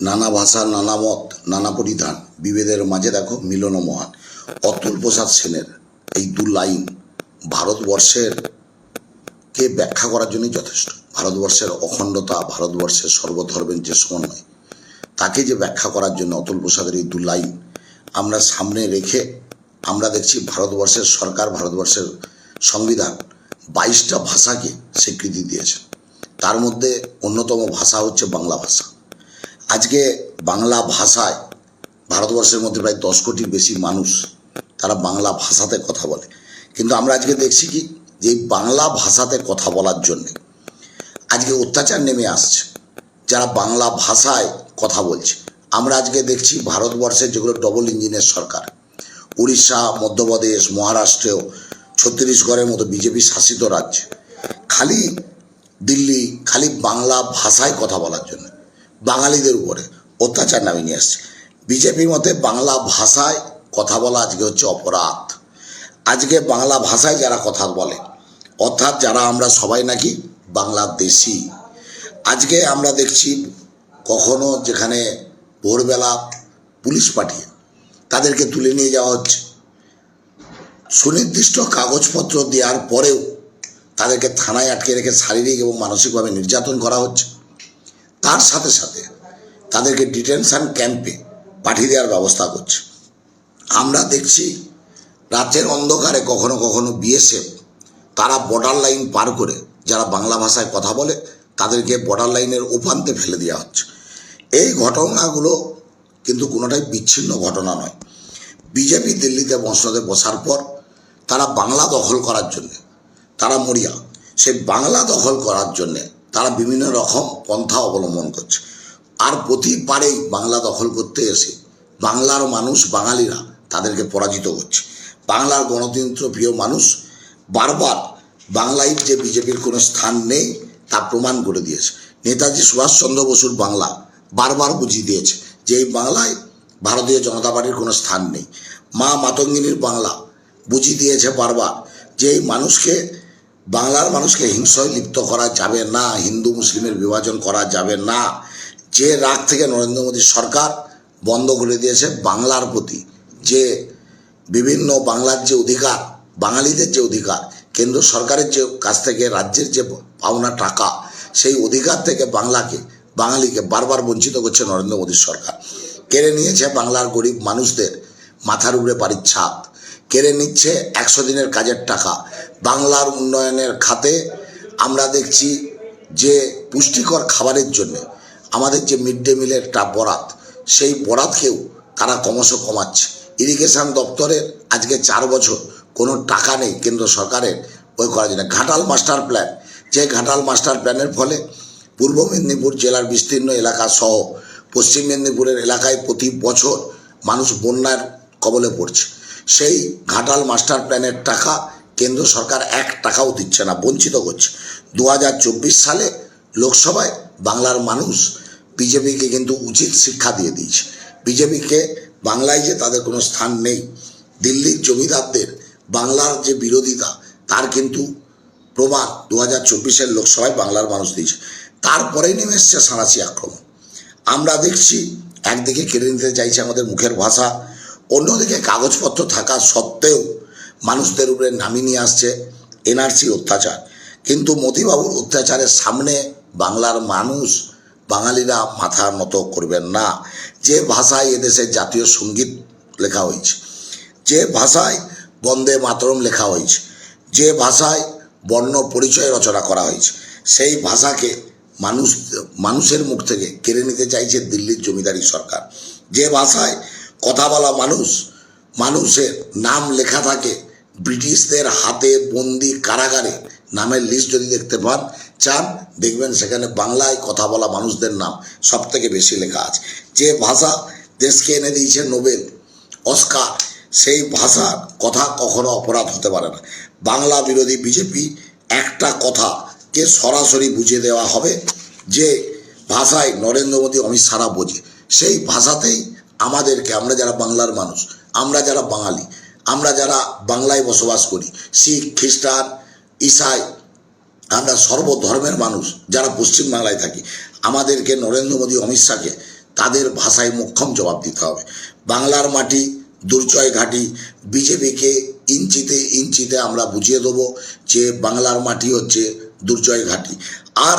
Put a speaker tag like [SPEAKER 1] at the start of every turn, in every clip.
[SPEAKER 1] নানা ভাষা, নানা মত, নানা পরিধান, বিভেদের মাঝে দেখো মিলন মহান। অতুল প্রসাদ সেনের এই দু লাইন ভারতবর্ষের কে ব্যাখ্যা করার জন্যই যথেষ্ট। ভারতবর্ষের অখণ্ডতা, ভারতবর্ষের সর্বধর্মের যে সমন্বয়, তাকে যে ব্যাখ্যা করার জন্য অতুল প্রসাদের এই দু লাইন আমরা সামনে রেখে আমরা দেখছি ভারতবর্ষের সরকার, ভারতবর্ষের সংবিধান বাইশটা ভাষাকে স্বীকৃতি দিয়েছে। তার মধ্যে অন্যতম ভাষা হচ্ছে বাংলা ভাষা। আজকে বাংলা ভাষায় ভারতবর্ষের মধ্যে প্রায় দশ কোটির বেশি মানুষ তারা বাংলা ভাষাতে কথা বলে। কিন্তু আমরা আজকে দেখছি কি, যে বাংলা ভাষাতে কথা বলার জন্যে আজকে অত্যাচার নেমে আসছে, যারা বাংলা ভাষায় কথা বলছে। আমরা আজকে দেখছি ভারতবর্ষের যেগুলো ডবল ইঞ্জিনের সরকার, উড়িষ্যা, মধ্যপ্রদেশ, মহারাষ্ট্রেও ছত্তিশগড়ের মতো বিজেপি শাসিত রাজ্যে, খালি দিল্লি, খালি বাংলা ভাষায় কথা বলার জন্য। বাঙালিদের উপরে অত্যাচার নামিয়ে নিয়ে আসছে। বিজেপি মতে বাংলা ভাষায় কথা বলা আজকে হচ্ছে অপরাধ। আজকে বাংলা ভাষায় যারা কথা বলে, অর্থাৎ যারা আমরা সবাই নাকি বাংলাদেশি, আজকে আমরা দেখছি কখনো যেখানে ভোরবেলা পুলিশ পাঠিয়ে তাদেরকে তুলে নিয়ে যাওয়া হচ্ছে। সুনির্দিষ্ট কাগজপত্র দেওয়ার পরেও তাদেরকে থানায় আটকে রেখে শারীরিক এবং মানসিকভাবে নির্যাতন করা হচ্ছে। তার সাথে সাথে তাদেরকে ডিটেনশন ক্যাম্পে পাঠিয়ে দেওয়ার ব্যবস্থা করছে। আমরা দেখছি রাতের অন্ধকারে কখনো কখনো বিএসএফ তারা বর্ডার লাইন পার করে যারা বাংলা ভাষায় কথা বলে তাদেরকে বর্ডার লাইনের উপান্তে ফেলে দেওয়া হচ্ছে। এই ঘটনাগুলো কিন্তু কোনোটাই বিচ্ছিন্ন ঘটনা নয়। বিজেপি দিল্লিতে মসনদে বসার পর তারা বাংলা দখল করার জন্যে, তারা মরিয়া, সেই বাংলা দখল করার জন্যে তারা বিভিন্ন রকম পন্থা অবলম্বন করছে। আর প্রতিবারেই বাংলা দখল করতে এসে বাংলার মানুষ, বাঙালিরা তাদেরকে পরাজিত করছে। বাংলার গণতন্ত্র প্রিয় মানুষ বারবার বাংলায় যে বিজেপির কোনো স্থান নেই, তা প্রমাণ করে দিয়েছে। নেতাজি সুভাষচন্দ্র বসুর বাংলা বারবার বুঝিয়ে দিয়েছে যে এই বাংলায় ভারতীয় জনতা পার্টির কোনো স্থান নেই। মা মাতঙ্গিনীর বাংলা বুঝিয়ে দিয়েছে বারবার যে এই মানুষকে বাংলার মানুষকে হিংসায় লিপ্ত করা যাবে না, হিন্দু মুসলিমের বিভাজন করা যাবে না। যে রাগ থেকে নরেন্দ্র মোদী সরকার বন্ধ করে দিয়েছে বাংলার প্রতি, যে বিভিন্ন বাংলার যে অধিকার, বাঙালিদের যে অধিকার, কেন্দ্র সরকারের যে কাছ থেকে রাজ্যের যে পাওনা টাকা, সেই অধিকার থেকে বাংলাকে, বাঙালিকে বারবার বঞ্চিত করছে নরেন্দ্র মোদীর সরকার। কেড়ে নিয়েছে বাংলার গরিব মানুষদের মাথার উপরে বাড়ির ছাদ। কেড়ে নিচ্ছে একশো দিনের কাজের টাকা। বাংলার উন্নয়নের খাতে আমরা দেখছি যে পুষ্টিকর খাবারের জন্য আমাদের যে মিড ডে মিলের টা বরাত, সেই বরাতকেও তারা ক্রমশ কমাচ্ছে। ইরিগেশন দপ্তরের আজকে চার বছর কোনো টাকা নেই কেন্দ্র সরকারের, ওই করার জন্য ঘাটাল মাস্টার প্ল্যান, যে ঘাটাল মাস্টার প্ল্যানের ফলে পূর্ব মেদিনীপুর জেলার বিস্তীর্ণ এলাকা সহ পশ্চিম মেদিনীপুরের এলাকায় প্রতি বছর মানুষ বন্যার কবলে পড়ছে। সেই ঘাটাল মাস্টার প্ল্যানের টাকা কেন্দ্র সরকার এক টাকাও দিচ্ছে না, বঞ্চিত করছে। দু হাজার চব্বিশ সালে লোকসভায় বাংলার মানুষ বিজেপিকে কিন্তু উচিত শিক্ষা দিয়ে দিয়েছে। বিজেপিকে বাংলায় যে তাদের কোনো স্থান নেই, দিল্লির জমিদারদের বাংলার যে বিরোধিতা, তার কিন্তু প্রমাণ দু হাজার চব্বিশের লোকসভায় বাংলার মানুষ দিয়েছে। তারপরেই নেমে এসছে সাঁড়াশি আক্রমণ। আমরা দেখছি, একদিকে কেড়ে নিতে চাইছে আমাদের মুখের ভাষা অন্যদিকে কাগজপত্র থাকা সত্ত্বেও মানুষদের উপরে নামিয়ে নিয়ে আসছে এনআরসি অত্যাচার। কিন্তু মোদিবাবুর অত্যাচারের সামনে বাংলার মানুষ বাঙালিরা মাথার মতো করবেন না। যে ভাষায় এদেশের জাতীয় সংগীত লেখা হয়েছে, যে ভাষায় বন্দে মাতরম লেখা হয়েছে, যে ভাষায় বর্ণ পরিচয় রচনা করা হয়েছে, সেই ভাষাকে মানুষ, মানুষের মুখ থেকে কেড়ে নিতে চাইছে দিল্লির জমিদারি সরকার। যে ভাষায় কথা বলা মানুষ, মানুষের নাম লেখা থাকে ব্রিটিশদের হাতে বন্দি কারাগারে। নামের লিস্ট যদি দেখতে পান, চান, দেখবেন সেখানে বাংলায় কথা বলা মানুষদের নাম সব থেকে বেশি লেখা আছে। যে ভাষা দেশকে এনে দিয়েছে নোবেল, অস্কার, সেই ভাষার কথা কখনো অপরাধ হতে পারে না। বাংলা বিরোধী বিজেপি একটা কথাকে সরাসরি বুঝিয়ে দেওয়া হবে যে ভাষায় নরেন্দ্র মোদী, অমিত সারা বোঝে। সেই ভাষাতেই আমাদেরকে, আমরা যারা বাংলার মানুষ, আমরা যারা বাঙালি, আমরা যারা বাংলায় বসবাস করি, শিখ, খ্রিস্টান, ইসাই, আমরা সর্বধর্মের মানুষ, যারা পশ্চিমবাংলায় থাকি, আমাদেরকে নরেন্দ্র মোদী, অমিত শাহকে তাদের ভাষায় মোক্ষম জবাব দিতে হবে। বাংলার মাটি, দুর্জয় ঘাটি, বিজেপিকে ইঞ্চিতে ইঞ্চিতে আমরা বুঝিয়ে দেবো যে বাংলার মাটি হচ্ছে দুর্জয় ঘাটি। আর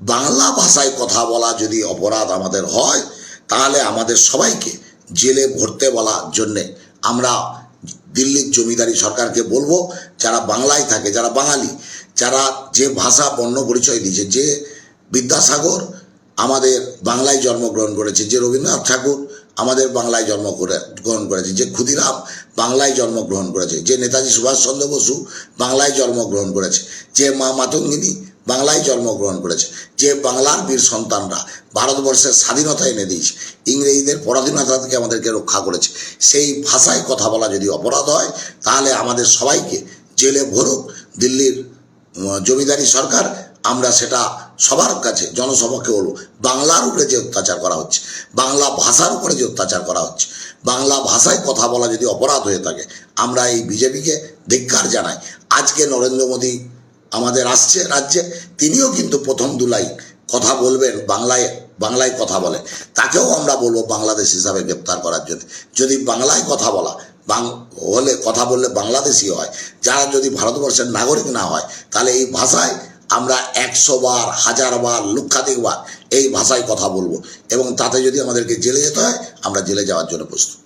[SPEAKER 1] বাংলা ভাষায় কথা বলা যদি অপরাধ আমাদের হয় তাহলে আমাদের সবাইকে জেলে ভরতে বলার জন্যে আমরা দিল্লির জমিদারি সরকারকে বলব, যারা বাংলায় থাকে, যারা বাঙালি, যারা যে ভাষা, বর্ণ পরিচয় দিয়েছে, যে বিদ্যাসাগর আমাদের বাংলায় জন্মগ্রহণ করেছে, যে রবীন্দ্রনাথ ঠাকুর আমাদের বাংলায় জন্ম করে, গ্রহণ করেছে, যে ক্ষুদিরাম বাংলায় জন্মগ্রহণ করেছে, যে নেতাজি সুভাষচন্দ্র বসু বাংলায় জন্মগ্রহণ করেছে, যে মা মাতঙ্গিনী বাংলায় জন্মগ্রহণ করেছে। যে বাংলার বীর সন্তানরা ভারতবর্ষের স্বাধীনতা এনে দিয়েছে, ইংরেজদের পরাধীনতা থেকে আমাদেরকে রক্ষা করেছে। সেই ভাষায় কথা বলা যদি অপরাধ হয়, তাহলে আমাদের সবাইকে জেলে ভরুক, দিল্লির জমিদারি সরকার, আমরা সেটা সবার কাছে জনসভাকে বলব, বাংলার উপরে যে অত্যাচার করা হচ্ছে, বাংলা ভাষার উপরে যে অত্যাচার করা হচ্ছে, বাংলা ভাষায় কথা বলা যদি অপরাধ হয়ে থাকে, আমরা এই বিজেপিকে ধিক্কার জানাই। আজকে নরেন্দ্র মোদী আমাদের আসছে রাজ্যে, তিনিও কিন্তু প্রথম দুলাই কথা বলবেন, বাংলায় বাংলায় কথা বলে তাকেও আমরা বলব বাংলাদেশ হিসাবে গ্রেপ্তার করার জন্য। যদি বাংলায় কথা বলা, বাং হলে কথা বললে বাংলাদেশি হয়। যারা যদি ভারতবর্ষের নাগরিক না হয়, তাহলে এই ভাষায় আমরা একশো বার, হাজার বার, লক্ষাধিক বার এই ভাষায় কথা বলব। এবং তাতে যদি আমাদেরকে জেলে যেতে হয়, আমরা জেলে যাওয়ার জন্য প্রস্তুত।